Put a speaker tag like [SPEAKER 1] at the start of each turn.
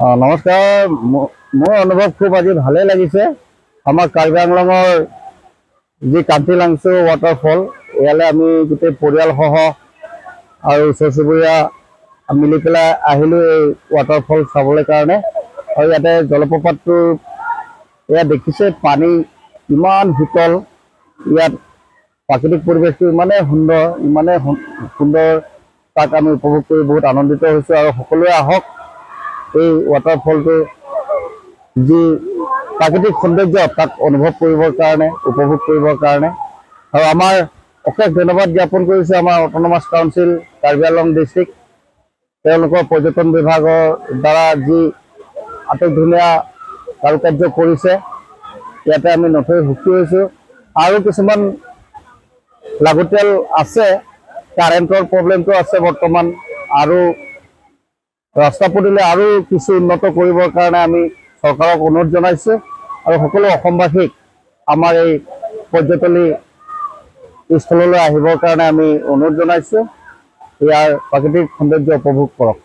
[SPEAKER 1] নমস্কাৰ মোৰ অনুভৱ খুব আজি ভালেই লাগিছে। আমাৰ কাৰ্বি আংলঙৰ যি কান্তিলাংচু ৱাটাৰফল ইয়ালৈ আমি গোটেই পৰিয়ালসহ আৰু ওচৰ চুবুৰীয়া মিলি পেলাই আহিলোঁ এই ৱাটাৰফল চাবলৈ কাৰণে। আৰু ইয়াতে জলপ্ৰপাতটো ইয়াত দেখিছে, পানী ইমান শীতল। ইয়াত প্ৰাকৃতিক পৰিৱেশটো ইমানেই সুন্দৰ ইমানেই সুন্দৰ। তাক আমি উপভোগ কৰি বহুত আনন্দিত হৈছোঁ আৰু সকলোৱে আহক। এই ৱাটাৰফলটো যি প্ৰাকৃতিক সৌন্দৰ্য তাক অনুভৱ কৰিবৰ কাৰণে, উপভোগ কৰিবৰ কাৰণে। আৰু আমাৰ অশেষ ধন্যবাদ জ্ঞাপন কৰিছোঁ আমাৰ autonomous council Karbi Anglong district তেওঁলোকৰ পৰ্যটন বিভাগৰ দ্বাৰা যি আটক ধুনীয়া কাৰুকাৰ্য কৰিছে, ইয়াতে আমি নথৈ সুখী হৈছোঁ। আৰু কিছুমান লাগতিয়াল আছে কাৰেণ্টৰ প্ৰব্লেমটো আছে বৰ্তমান। আৰু ৰাস্তা পদূলি আৰু কিছু উন্নত কৰিবৰ কাৰণে আমি চৰকাৰক অনুৰোধ জনাইছোঁ আৰু সকলো অসমবাসীক আমাৰ এই পৰ্যটনী স্থললৈ আহিবৰ কাৰণে আমি অনুৰোধ জনাইছোঁ। ইয়াৰ প্ৰাকৃতিক সৌন্দৰ্য উপভোগ কৰক।